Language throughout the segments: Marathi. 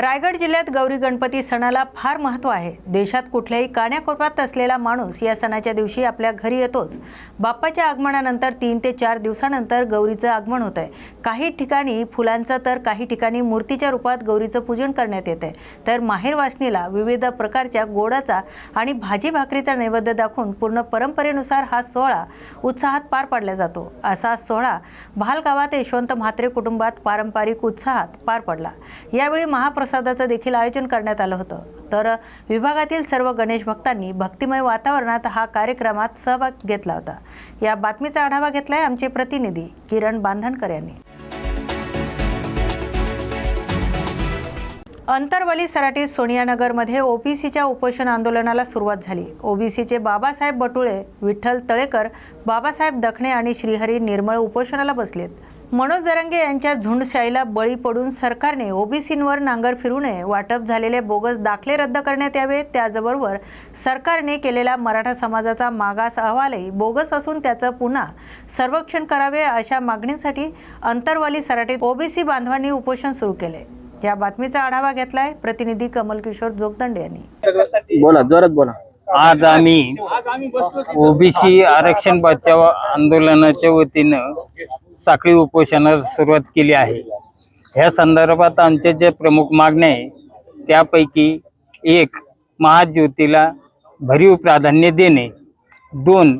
रायगड जिल्ह्यात गौरी गणपती सणाला फार महत्त्व आहे. देशात कुठल्याही काण्याकोपात असलेला माणूस या सणाच्या दिवशी आपल्या घरी येतोच. बाप्पाच्या आगमनानंतर तीन ते चार दिवसानंतर गौरीचं आगमन होत आहे काही ठिकाणी फुलांचं तर काही ठिकाणी मूर्तीच्या रूपात गौरीचं पूजन करण्यात येते तर माहेर वासनीला विविध प्रकारच्या गोडाचा आणि भाजी भाकरीचा नैवेद्य दाखवून पूर्ण परंपरेनुसार हा सोहळा उत्साहात पार पाडला जातो. असा सोहळा भाल गावात यशवंत म्हात्रे कुटुंबात पारंपरिक उत्साहात पार पडला. यावेळी महाप्रसादाचं देखील आयोजन करण्यात आलं होतं. तर विभागातील सर्व गणेश भक्तांनी भक्तिमय वातावरणात हा कार्यक्रमात सहभाग घेतला होता. या बातमीचा आढावा घेतलाय आमचे प्रतिनिधी किरण बांधणकर यांनी. अंतरवली सराटी सोनियानगरमध्ये ओबीसीच्या उपोषण आंदोलनाला सुरुवात झाली. ओबीसीचे बाबासाहेब बटुळे विठ्ठल तळेकर बाबासाहेब दखणे आणि श्रीहरी निर्मळ उपोषणाला बसलेत. मनोज जरंगे यांच्या झुंडशाहीला बळी पडून सरकारने ओबीसींवर नांगर फिरू नये वाटप झालेले बोगस दाखले रद्द करण्यात यावे त्याचबरोबर सरकारने केलेला मराठा समाजाचा मागास अहवालही बोगस असून त्याचं पुन्हा सर्वेक्षण करावे अशा मागणीसाठी अंतरवाली सराटीत ओबीसी बांधवांनी उपोषण सुरू केले. या बातमीचा आढावा घेतलाय प्रतिनिधी कमल किशोर जोगदंडे यांनी. बोला जोरात बोला. आज आम्ही ओबीसी आरक्षण बचाव आंदोलनाच्या वतीनं साखळी उपोषणाला सुरुवात केली आहे. ह्या संदर्भात आमच्या ज्या प्रमुख मागण्या आहे त्यापैकी एक महाज्योतीला भरीव प्राधान्य देणे दोन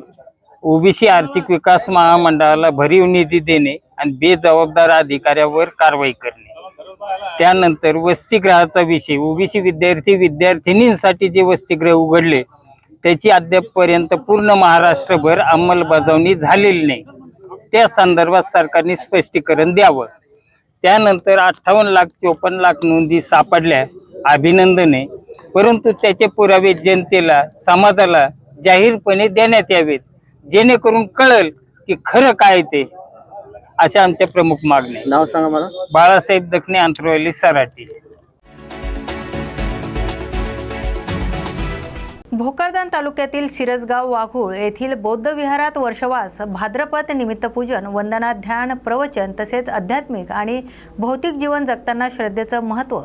ओबीसी आर्थिक विकास महामंडळाला भरीव निधी देणे आणि बेजबाबदार अधिकाऱ्यावर कारवाई करणे. त्यानंतर वसतिगृहाचा विषय ओबीसी विद्यार्थी विद्यार्थिनींसाठी जे वसतिगृह उघडले त्याची अद्यापपर्यंत पूर्ण महाराष्ट्रभर अंमलबजावणी झालेली नाही. त्या संदर्भात सरकारने स्पष्टीकरण द्यावं. त्यानंतर अठ्ठावन्न लाख चोपन्न लाख नोंदी सापडल्या अभिनंदने. परंतु त्याचे पुरावे जनतेला समाजाला जाहीरपणे देण्यात यावेत जेणेकरून कळल की खरं काय ते अशा आमच्या प्रमुख मागण्या. नाव सांगा मला. बाळासाहेब दखणे अंतरवली सराटी भोकरदन तालुक्यातील सिरसगाव वाघूळ येथील बौद्ध विहारात वर्षवास भाद्रपद निमित्तपूजन वंदना ध्यान प्रवचन तसेच आध्यात्मिक आणि भौतिक जीवन जगताना श्रद्धेचं महत्त्व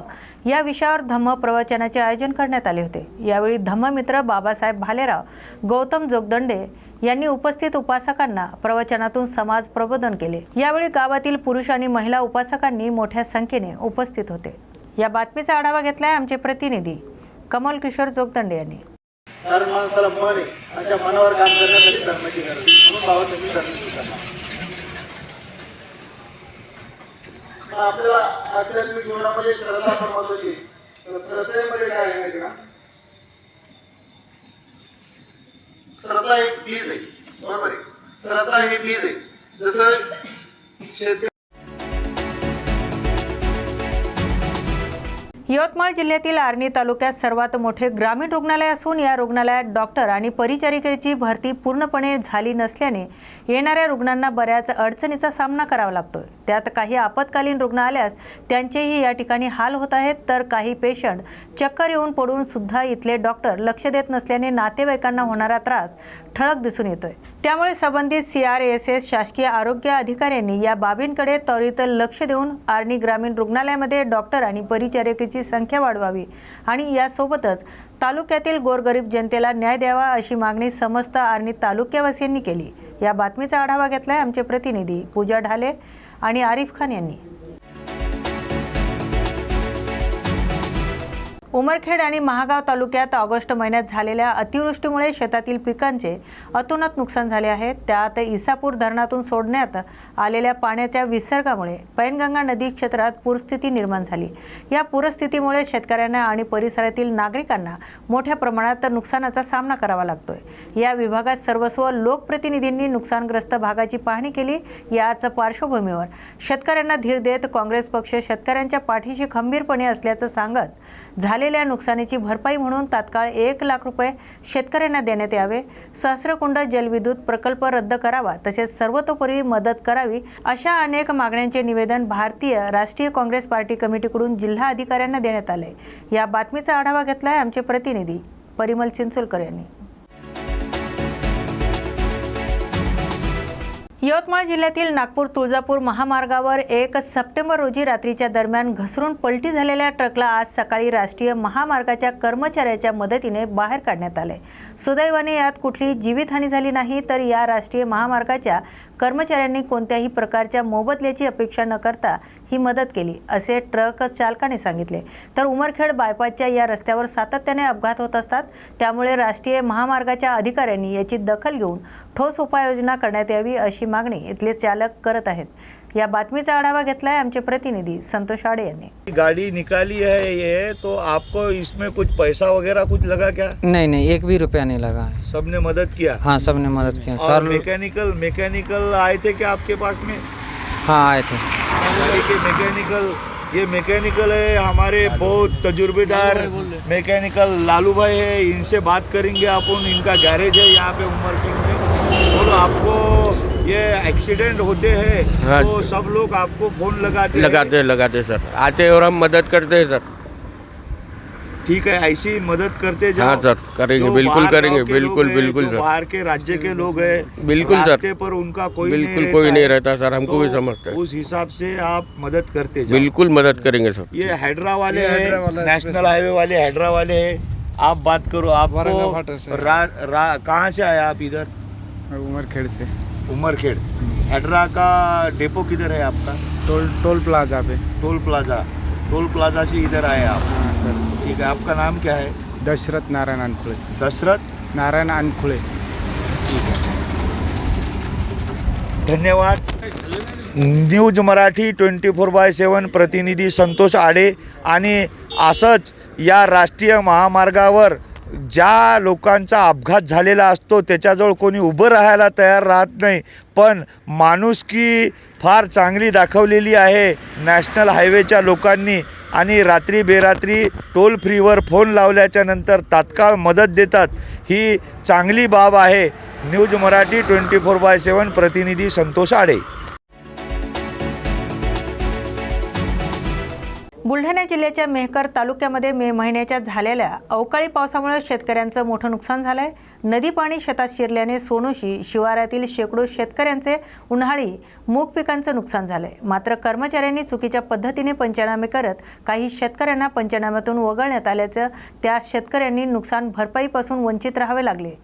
या विषयावर धम्म प्रवचनाचे आयोजन करण्यात आले होते. यावेळी धम्ममित्र बाबासाहेब भालेराव गौतम जोगदंडे यांनी उपस्थित उपासकांना प्रवचनातून समाज प्रबोधन केले. यावेळी गावातील पुरुष आणि महिला उपासकांनी मोठ्या संख्येने उपस्थित होते. या बातमीचा आढावा घेतलाय आमचे प्रतिनिधी कमल किशोर जोगदंडे यांनी. कारण माणसाला मन आहे आणि त्या मनावर काम करण्यासाठी धर्माची गरज आहे. म्हणून बाबा त्यांनी धर्म स्वीकारला. आपल्याला आध्यात्मिक जीवनामध्ये श्रद्धा पण महत्वाची आहे. श्रद्धेमध्ये काय आहे माहिती का? श्रद्धा एक बीज आहे. बरोबर आहे. श्रद्धा हे बीज आहे. जसं शेती यवतमाळ जिल्ह्यातील आर्णी तालुक्यात सर्वात मोठे ग्रामीण रुग्णालय असून या रुग्णालयात डॉक्टर आणि परिचारिकेची भरती पूर्णपणे झाली नसल्याने येणाऱ्या रुग्णांना बऱ्याच अडचणीचा सामना करावा लागतोय. त्यात काही आपत्कालीन रुग्ण आल्यास त्यांचेही या ठिकाणी हाल होत आहेत. तर काही पेशंट चक्कर येऊन पडून सुद्धा इथले डॉक्टर लक्ष देत नसल्याने नातेवाईकांना होणारा त्रास ठळक दिसून येतोय. त्यामुळे संबंधित सी आर एस एस शासकीय आरोग्य अधिकाऱ्यांनी या बाबींकडे त्वरित लक्ष देऊन आर्णी ग्रामीण रुग्णालयामध्ये डॉक्टर आणि परिचारिकेची संख्या वाढवावी आणि यासोबतच तालुक्यातील गोरगरीब जनतेला न्याय द्यावा अशी मागणी समस्त आर्णी तालुक्यावासियांनी केली. या बातमीचा आढावा घेतलाय आमचे प्रतिनिधी पूजा ढाले आणि आरिफ खान यांनी. उमरखेड आणि महागाव तालुक्यात ऑगस्ट महिन्यात झालेल्या अतिवृष्टीमुळे शेतातील पिकांचे अतोनात नुकसान झाले आहे. त्यात इसापूर धरणातून सोडण्यात आलेल्या पाण्याच्या विसर्गामुळे पैनगंगा नदी क्षेत्रात पूरस्थिती निर्माण झाली. या पूरस्थितीमुळे शेतकऱ्यांना आणि परिसरातील नागरिकांना मोठ्या प्रमाणात नुकसानाचा सामना करावा लागतोय. या विभागात सर्वस्व लोकप्रतिनिधींनी नुकसानग्रस्त भागाची पाहणी केली. याच पार्श्वभूमीवर शेतकऱ्यांना धीर देत काँग्रेस पक्ष शेतकऱ्यांच्या पाठीशी खंबीरपणे असल्याचं सांगत झाले झालेल्या नुकसानीची भरपाई म्हणून तात्काळ एक लाख रुपये शेतकऱ्यांना देण्यात यावे. सहस्रकुंड जलविद्युत प्रकल्प रद्द करावा तसेच सर्वतोपरी मदत करावी अशा अनेक मागण्यांचे निवेदन भारतीय राष्ट्रीय काँग्रेस पार्टी कमिटीकडून जिल्हा अधिकाऱ्यांना देण्यात आले. या बातमीचा आढावा घेतलाय आमचे प्रतिनिधी परिमल चिंचोलकर यांनी. यवतमाळ जिल्ह्यातील नागपूर तुळजापूर महामार्गावर एक सप्टेंबर रोजी रात्रीच्या दरम्यान घसरून पलटी झालेल्या ट्रकला आज सकाळी राष्ट्रीय महामार्गाच्या कर्मचाऱ्याच्या मदतीने बाहेर काढण्यात आले. सुदैवाने यात कुठलीही जीवितहानी झाली नाही तर या राष्ट्रीय महामार्गाच्या कर्मचाऱ्यांनी कोणत्याही प्रकारच्या मोबदल्याची अपेक्षा न करता ही मदत केली असे ट्रक चालकाने सांगितले. तर उमरखेड बायपासच्या या रस्त्यावर सातत्याने अपघात होत असतात. त्यामुळे राष्ट्रीय महामार्गाच्या अधिकाऱ्यांनी याची दखल घेऊन ठोस उपाययोजना करण्यात यावी अशी मागणी इथले चालक करत आहेत. या बातमीचा आढावा घेतलाय आमचे प्रतिनिधी संतोष आडे यांनी. गाड़ी निकाली है ये तो आपको इसमें कुछ पैसा वगैरह कुछ लगा क्या? नहीं नहीं एक भी रुपया नहीं लगा है। सबने मदद किया? हाँ सबने मदद किया। और सर मैकेनिकल मैकेनिकल आए थे क्या आपके पास में? हाँ आए थे। गाड़ी के मैकेनिकल ये मैकेनिकल है हमारे बहुत तजुर्बेदार मैकेनिकल लालू भाई है इनसे बात करेंगे अपन इनका गैरेज है यहाँ पे उमरखेड़ में। और आपको ये एक्सीडेंट होते हैं हाँ। तो सब लोग आपको फ़ोन लगाते हैं। लगाते लगाते सर। आते हैं और हम मदद करते हैं सर। ठीक है ऐसी मदद करते जाओ। हाँ सर, करेंगे, बिल्कुल करेंगे, बिल्कुल, बिल्कुल सर। बाहर के राज्य के लोग हैं बिल्कुल सर। पर उनका कोई बिल्कुल नहीं कोई नहीं रहता सर हमको भी तो समझते हैं। उस हिसाब से आप मदद करते जाओ। बिल्कुल मदद करेंगे सर। ये हैदरा वाले हैं नेशनल हाईवे वाले हैदरा वाले हैं। आप बात करो रा, कहाँ से आया आप इधर? उमरखेड़ से। उमरखेड़ हैदरा का डेपो किधर है आपका? टोल टोल प्लाजा पे। Toll plaza. टोल प्लाजा से इधर आए आप? हाँ सर। ठीक है आपका नाम क्या है? दशरथ नारायण अनखुळे दशरथ? नारायण अनखुळे धन्यवाद. News Marathi twenty four by seven प्रतिनिधी संतोष आडे आणि असंच या राष्ट्रीय महामार्गावर ज्या लोकांचा अपघात झालेला असतो त्याच्याजवळ कोणी उभं राहायला तयार राहत नाही. पण माणुसकी फार चांगली दाखवलेली आहे नॅशनल हायवेच्या लोकांनी आणि रात्री बेरात्री टोल फ्रीवर फोन लावल्याच्या नंतर तात्काळ मदत देतात. ही चांगली बाब आहे. News Marathi twenty four by seven प्रतिनिधी संतोष आडे. बुलढाणा जिल्ह्याच्या मेहकर तालुक्यामध्ये मे महिन्याच्या झालेल्या अवकाळी पावसामुळे शेतकऱ्यांचं मोठं नुकसान झालंय. नदी पाणी शेतात शिरल्याने सोनोशी शिवारातील शेकडो शेतकऱ्यांचे उन्हाळी मूग पिकांचं नुकसान झालंय. मात्र कर्मचाऱ्यांनी चुकीच्या पद्धतीने पंचनामे करत काही शेतकऱ्यांना पंचनाम्यातून वगळण्यात आल्याचं त्या शेतकऱ्यांनी नुकसान भरपाईपासून वंचित राहावे लागले.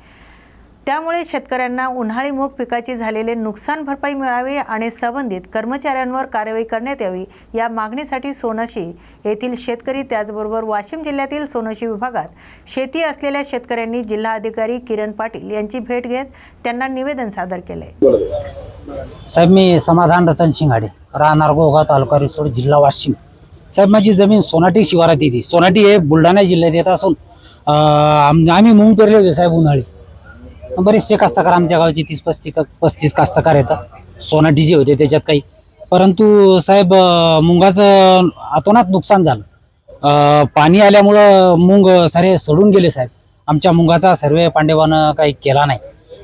त्यामुळे शेतकऱ्यांना उन्हाळी मूग पिकाची झालेले नुकसान भरपाई मिळावी आणि संबंधित कर्मचाऱ्यांवर कारवाई करण्यात यावी या मागणीसाठी सोनशी येथील शेतकरी त्याचबरोबर वाशिम जिल्ह्यातील सोनशी विभागात शेती असलेल्या शेतकऱ्यांनी जिल्हाधिकारी किरण पाटील यांची भेट घेत त्यांना निवेदन सादर केले. साहेब मी समाधान रतन शिंगाडे राहणार गोगाव तालुका रिसोड जिल्हा वाशिम. साहेब माझी जमीन सोनाटी शिवारात येते. सोनाटी हे बुलढाणा जिल्ह्यात येत असून आम्ही मुंग पेरले होते साहेब उन्हाळी. बरेचसे कास्तकार आमच्या गावचे तीस पस्तीस पस्तीस कास्तकार येतात डीजे होते त्याच्यात काही. परंतु साहेब मुंगाचं अतोनात नुकसान झालं. पाणी आल्यामुळं मुंग सारे सडून गेले साहेब. आमच्या मुंगाचा सर्वे पांडेवानं काही केला नाही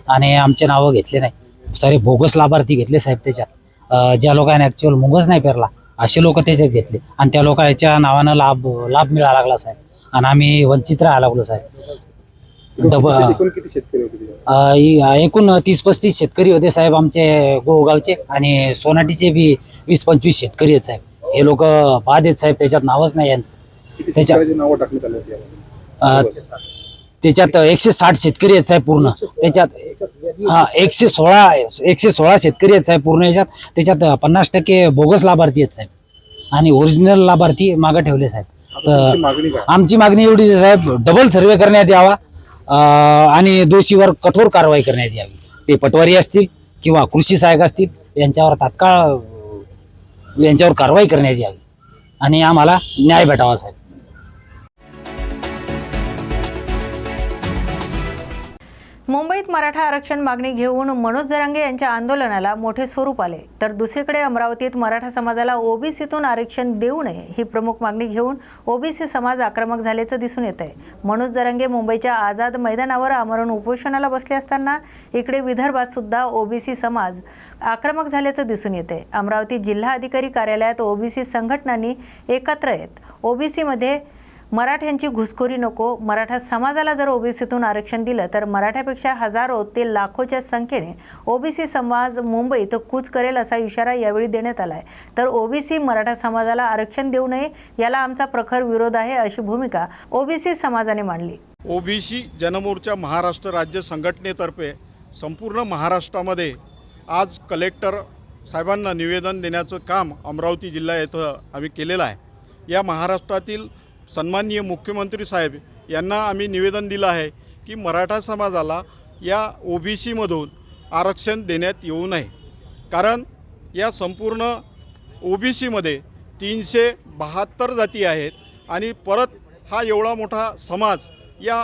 आणि आमचे नावं घेतले नाही. सारे बोगस लाभार्थी घेतले साहेब त्याच्यात. ज्या लोकांनी ॲक्च्युअल मुंगच नाही पेरला असे लोक त्याच्यात घेतले. आणि त्या लोकांच्या नावानं लाभ लाभ मिळाला लागला साहेब. आणि आम्ही वंचित राहायला लागलो साहेब. डब अं, इ- एकूण तीस पस्तीस शेतकरी होते साहेब आमचे गोगावचे आणि सोनाटीचे बी वीस पंचवीस शेतकरी आहेत साहेब. हे लोक बाद आहेत साहेब त्याच्यात नावच नाही यांचं. त्याच्यात अं, त्याच्यात एकशे साठ शेतकरी आहेत साहेब पूर्ण. त्याच्यात हा एकशे सोळा एकशे सोळा शेतकरी आहेत साहेब पूर्ण याच्यात. त्याच्यात पन्नास टक्के बोगस लाभार्थी आहेत साहेब. आणि ओरिजिनल लाभार्थी मागं ठेवले साहेब. तर आमची मागणी एवढी आहे साहेब डबल सर्वे करण्यात यावा. आणि दोषीवर कठोर कारवाई करण्यात यावी. ते पटवारी असतील किंवा कृषी सहाय्यक असतील यांच्यावर तात्काळ यांच्यावर कारवाई करण्यात यावी. आणि आम्हाला न्याय भेटावा साहेब. मुंबईत मराठा आरक्षण मागणी घेऊन मनोज जरांगे यांच्या आंदोलनाला मोठे स्वरूप आले. तर दुसरीकडे अमरावतीत मराठा समाजाला ओबीसीतून आरक्षण देऊ नये ही प्रमुख मागणी घेऊन ओबीसी समाज आक्रमक झाल्याचं दिसून येत आहे मनोज जरांगे मुंबईच्या आझाद मैदानावर आमरण उपोषणाला बसले असताना इकडे विदर्भात सुद्धा ओबीसी समाज आक्रमक झाल्याचं दिसून येते अमरावती जिल्हा अधिकारी कार्यालयात ओबीसी संघटनांनी एकत्र येत ओबीसीमध्ये मराठ्यांची घुसखोरी नको. मराठा समाजाला जर ओबीसीतून आरक्षण दिलं तर मराठ्यापेक्षा हजारो ते लाखोच्या संख्येने ओबीसी समाज मुंबईत कूच करेल असा इशारा यावेळी देण्यात आलाय. तर ओबीसी मराठा समाजाला आरक्षण देऊ नये याला आमचा प्रखर विरोध आहे अशी भूमिका ओबीसी समाजाने मांडली. ओबीसी जनमोर्चा महाराष्ट्र राज्य संघटनेतर्फे संपूर्ण महाराष्ट्रामध्ये आज कलेक्टर साहेबांना निवेदन देण्याचं काम अमरावती जिल्हा येथं आम्ही केलेलं आहे. या महाराष्ट्रातील सन्माननीय मुख्यमंत्री साहेब यांना आम्ही निवेदन दिलं आहे की मराठा समाजाला या ओ बी सीमधून आरक्षण देण्यात येऊ नये. कारण या संपूर्ण ओ बी सीमध्ये तीनशे बहात्तर जाती आहेत आणि परत हा एवढा मोठा समाज या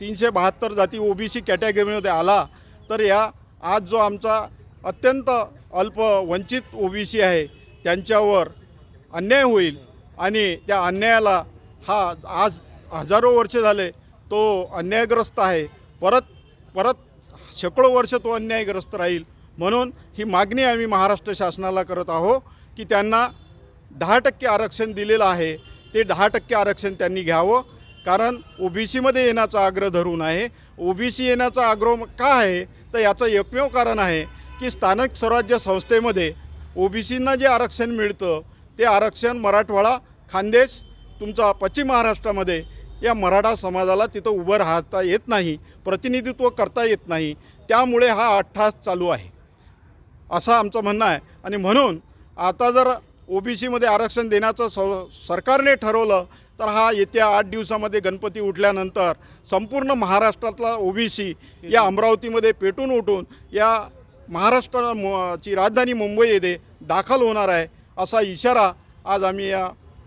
तीनशे बहात्तर जाती ओ बी सी कॅटेगरीमध्ये आला तर या आज जो आमचा अत्यंत अल्प वंचित ओ बी सी आहे त्यांच्यावर अन्याय होईल आणि त्या अन्यायाला हा आज हजारो वर्ष झाले तो अन्यायग्रस्त आहे. परत परत शेकडो वर्ष तो अन्यायग्रस्त राहील. म्हणून ही मागणी आम्ही महाराष्ट्र शासनाला करत आहो की त्यांना दहा टक्के आरक्षण दिलेलं आहे. ते दहा टक्के आरक्षण त्यांनी घ्यावं. कारण ओबीसीमध्ये येण्याचा आग्रह धरून आहे. ओबीसी येण्याचा आग्रह का आहे? तर याचं एकमेव कारण आहे की स्थानिक स्वराज्य संस्थेमध्ये ओबीसींना जे आरक्षण मिळतं ते आरक्षण मराठवाडा खानदेश तुमचा पश्चिम महाराष्ट्रामध्ये या मराठा समाजाला तिथं उभं राहता येत नाही प्रतिनिधित्व करता येत नाही त्यामुळे हा अठ्ठास चालू आहे. असं आमचं म्हणणं आहे. आणि म्हणून आता जर ओ बी सीमध्ये आरक्षण देण्याचं स सरकारने ठरवलं तर हा येत्या आठ दिवसामध्ये गणपती उठल्यानंतर संपूर्ण महाराष्ट्रातला ओ बी सी या अमरावतीमध्ये पेटून उठून या महाराष्ट्र ची राजधानी मुंबई येथे दाखल होणार आहे असा इशारा आज आम्ही या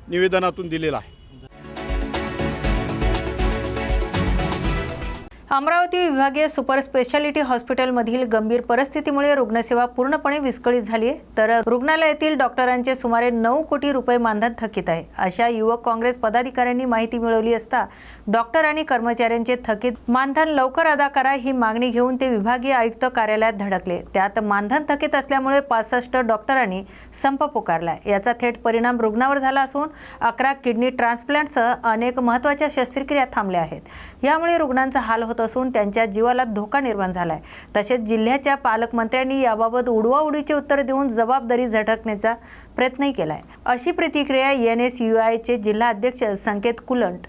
निवेदनातून दिलेला आहे. अमरावती विभागीय सुपर स्पेशालिटी हॉस्पिटलमधील गंभीर परिस्थितीमुळे रुग्णसेवा पूर्णपणे विस्कळीत झाली आहे. तर रुग्णालयातील डॉक्टरांचे सुमारे नऊ कोटी रुपये मानधन थकीत आहे. अशा युवक काँग्रेस पदाधिकाऱ्यांनी माहिती मिळवली असता डॉक्टर आणि कर्मचाऱ्यांचे थकीत मानधन लवकर अदा करा ही मागणी घेऊन ते विभागीय आयुक्त कार्यालयात धडकले. त्यात मानधन थकीत असल्यामुळे पासष्ट डॉक्टरांनी संप पुकारला याचा थेट परिणाम रुग्णावर झाला असून अकरा किडनी ट्रान्सप्लांटसह अनेक महत्त्वाच्या शस्त्रक्रिया थांबल्या आहेत. यामुळे रुग्णांचा हाल होत असून त्यांच्या जीवाला धोका निर्माण झाला आहे तसेच जिल्ह्याच्या पालकमंत्र्यांनी याबाबत उडवाउडीचे उत्तर देऊन जबाबदारी झटकण्याचा प्रयत्नही आहे अशी प्रतिक्रिया एन एस यू आयचे जिल्हा अध्यक्ष संकेत कुलंट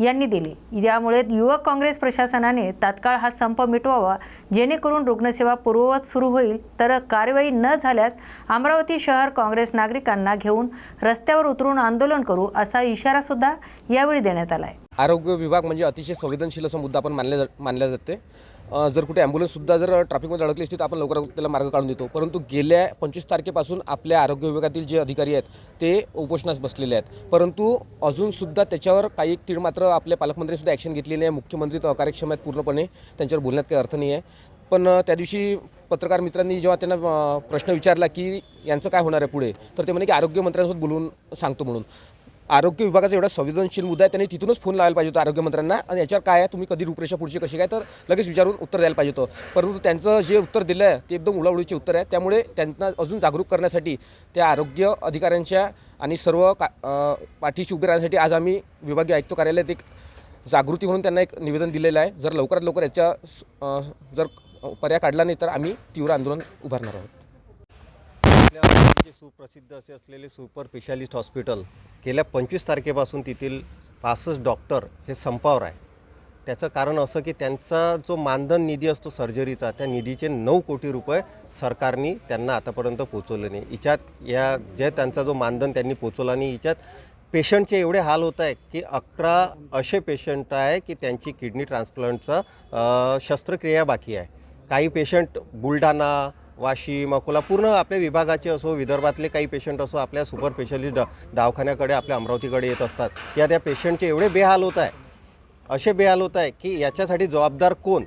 यांनी दिली. यामुळे युवक काँग्रेस प्रशासनाने तात्काळ हा संप मिटवावा जेणेकरून रुग्णसेवा पूर्ववत सुरू होईल तर कारवाई न झाल्यास अमरावती शहर काँग्रेस नागरिकांना घेऊन रस्त्यावर उतरून आंदोलन करू असा इशारा सुद्धा यावेळी देण्यात आला आहे आरोग्य विभाग म्हणजे अतिशय संवेदनशील असा मुद्दा आपण मानल्या जा मानल्या जाते. जर कुठे ॲम्ब्युलन्ससुद्धा जर ट्रॅफिकमध्ये अडकली असती तर आपण लवकरात त्याला मार्ग काढून देतो. परंतु गेल्या पंचवीस तारखेपासून आपल्या आरोग्य विभागातील जे अधिकारी आहेत ते उपोषणास बसलेले आहेत. परंतु अजूनसुद्धा त्याच्यावर काही तीळ मात्र आपल्या पालकमंत्रीसुद्धा ॲक्शन घेतलेली आहे मुख्यमंत्री तर अकार्यक्षम आहेत पूर्णपणे. त्यांच्यावर बोलण्यात काही अर्थ नाही आहे पण त्या दिवशी पत्रकार मित्रांनी जेव्हा त्यांना प्रश्न विचारला की यांचं काय होणार आहे पुढे तर ते म्हणे की आरोग्यमंत्र्यांसोबत बोलून सांगतो म्हणून. आरोग्य विभागाचा एवढा संवेदनशील मुद्दा आहे त्यांनी तिथूनच फोन लावायला पाहिजे होता आरोग्यमंत्र्यांना आणि याच्यावर काय आहे तुम्ही कधी रूपरेषा पुढची कशी काय तर लगेच विचारून उत्तर द्यायला पाहिजे होतं. परंतु त्यांचं जे उत्तर दिलं आहे ते एकदम उडाउडीचे उत्तर आहे. त्यामुळे त्यांना अजून जागरूक करण्यासाठी त्या आरोग्य अधिकाऱ्यांच्या आणि सर्व का पाठीशी उभे राहण्यासाठी आज आम्ही विभागीय आयुक्त कार्यालयात एक जागृती म्हणून त्यांना एक निवेदन दिलेलं आहे. जर लवकरात लवकर याच्या जर पर्याय काढला नाही तर आम्ही तीव्र आंदोलन उभारणार आहोत. आपल्या सुप्रसिद्ध असे असलेले सुपर स्पेशालिस्ट हॉस्पिटल गेल्या पंचवीस तारखेपासून तेथील पासष्ट डॉक्टर हे संपावर आहे. त्याचं कारण असं की त्यांचा जो मानधन निधी असतो सर्जरीचा त्या निधीचे नऊ कोटी रुपये सरकारने त्यांना आतापर्यंत पोचवले नाही. हिच्यात या जे त्यांचा जो मानधन त्यांनी पोचवला नाही हिच्यात पेशंटचे एवढे हाल होत आहे की अकरा असे पेशंट आहे की त्यांची किडनी ट्रान्सप्लांटचं शस्त्रक्रिया बाकी आहे. काही पेशंट बुलढाणा वाशिम अकोला पूर्ण आपल्या विभागाचे असो विदर्भातले काही पेशंट असो आपल्या सुपर स्पेशलिस्ट दवाखान्याकडे आपल्या अमरावतीकडे येत असतात. त्या त्या पेशंटचे एवढे बेहाल होत आहे असे बेहाल होत आहे की याच्यासाठी जबाबदार कोण?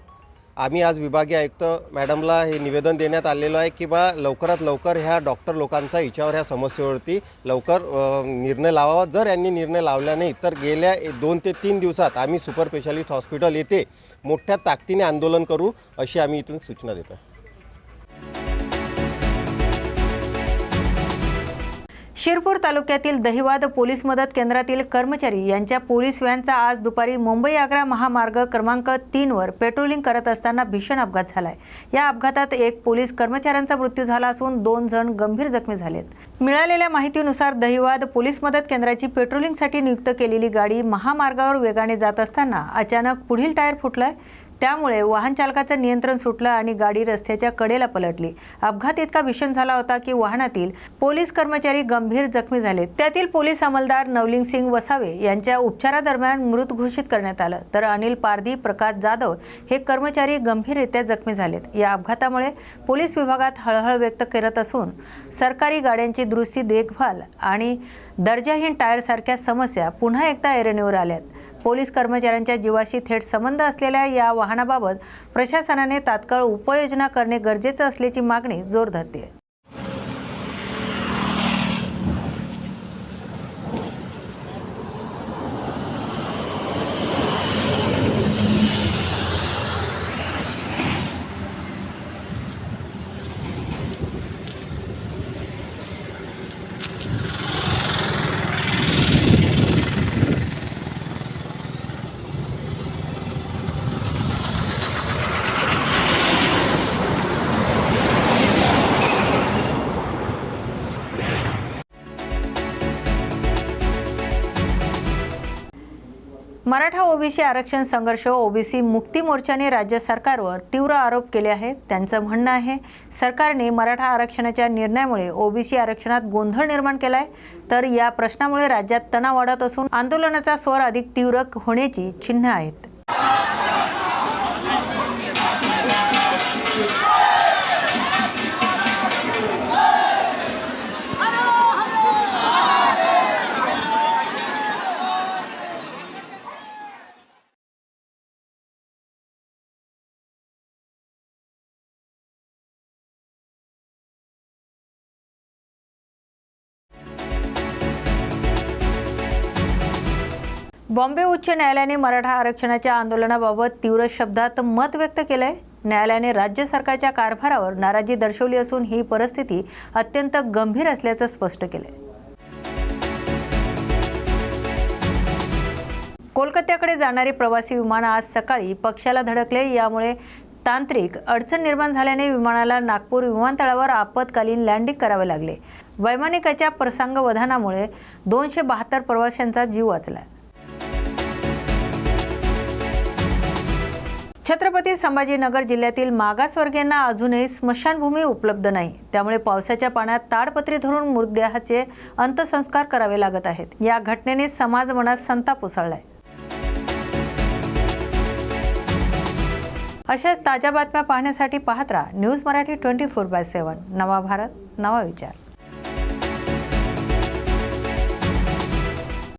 आम्ही आज विभागीय आयुक्त मॅडमला हे निवेदन देण्यात आलेलं आहे की बा लवकरात लवकर ह्या डॉक्टर लोकांचा हिच्यावर ह्या समस्येवरती लवकर निर्णय लावावा. जर यांनी निर्णय लावला नाही तर गेल्या दोन ते तीन दिवसात आम्ही सुपर स्पेशालिस्ट हॉस्पिटल येथे मोठ्या ताकदीने आंदोलन करू अशी आम्ही इथून सूचना देतो शिरपूर तालुक्यातील दहिवाद पोलीस मदत केंद्रातील कर्मचारी यांच्या पोलीस व्हॅनचा आज दुपारी मुंबई आग्रा महामार्ग क्रमांक तीनवर पेट्रोलिंग करत असताना भीषण अपघात झालाय. या अपघातात एक पोलीस कर्मचाऱ्यांचा मृत्यू झाला असून दोन जण गंभीर जखमी झालेत. मिळालेल्या माहितीनुसार दहिवाद पोलीस मदत केंद्राची पेट्रोलिंगसाठी नियुक्त केलेली गाडी महामार्गावर वेगाने जात असताना अचानक पुढील टायर फुटलाय. त्यामुळे वाहन चालकाचं नियंत्रण सुटलं आणि गाडी रस्त्याच्या कडेला पलटली. अपघात इतका भीषण झाला होता की वाहनातील पोलीस कर्मचारी गंभीर जखमी झाले. त्यातील पोलीस अंमलदार नवलिंग सिंग वसावे यांच्या उपचारादरम्यान मृत घोषित करण्यात आलं. तर अनिल पारधी प्रकाश जाधव हे कर्मचारी गंभीररित्या जखमी झालेत. या अपघातामुळे पोलीस विभागात हळहळ व्यक्त करत असून सरकारी गाड्यांची दुरुस्ती देखभाल आणि दर्जाहीन टायरसारख्या समस्या पुन्हा एकदा ऐरणीवर आल्यात. पोलीस कर्मचाऱ्यांच्या जीवाशी थेट संबंध असलेल्या या वाहनाबाबत प्रशासनाने तात्काळ उपाययोजना करणे गरजेचं असल्याची मागणी जोर धरते ओबीसी आरक्षण संघर्ष ओबीसी मुक्ती मोर्चाने राज्य सरकारवर तीव्र आरोप केले आहेत. त्यांचं म्हणणं आहे सरकारने मराठा आरक्षणाच्या निर्णयामुळे ओबीसी आरक्षणात गोंधळ निर्माण केलाय. तर या प्रश्नामुळे राज्यात तणाव वाढत असून आंदोलनाचा स्वर अधिक तीव्र होण्याची चिन्ह आहेत. बॉम्बे उच्च न्यायालयाने मराठा आरक्षणाच्या आंदोलनाबाबत तीव्र शब्दात मत व्यक्त केलं आहे न्यायालयाने राज्य सरकारच्या कारभारावर नाराजी दर्शवली असून ही परिस्थिती अत्यंत गंभीर असल्याचं स्पष्ट केलंय. कोलकात्याकडे जाणारी प्रवासी विमान आज सकाळी पक्षाला धडकले. यामुळे तांत्रिक अडचण निर्माण झाल्याने विमानाला नागपूर विमानतळावर आपत्कालीन लँडिंग करावे लागले. वैमानिकाच्या प्रसंगवधानामुळे दोनशे बहात्तर प्रवाशांचा जीव वाचला. छत्रपती संभाजीनगर जिल्ह्यातील मागासवर्गीयांना अजूनही स्मशानभूमी उपलब्ध नाही. त्यामुळे पावसाच्या पाण्यात ताडपत्री धरून मृतदेहाचे अंत्यसंस्कार करावे लागत आहेत. या घटनेने समाज मनात संताप उसळलाय. अशाच ताज्या बातम्या पाहण्यासाठी पाहत राहा. News Marathi twenty four by seven. नवा भारत नवा विचार.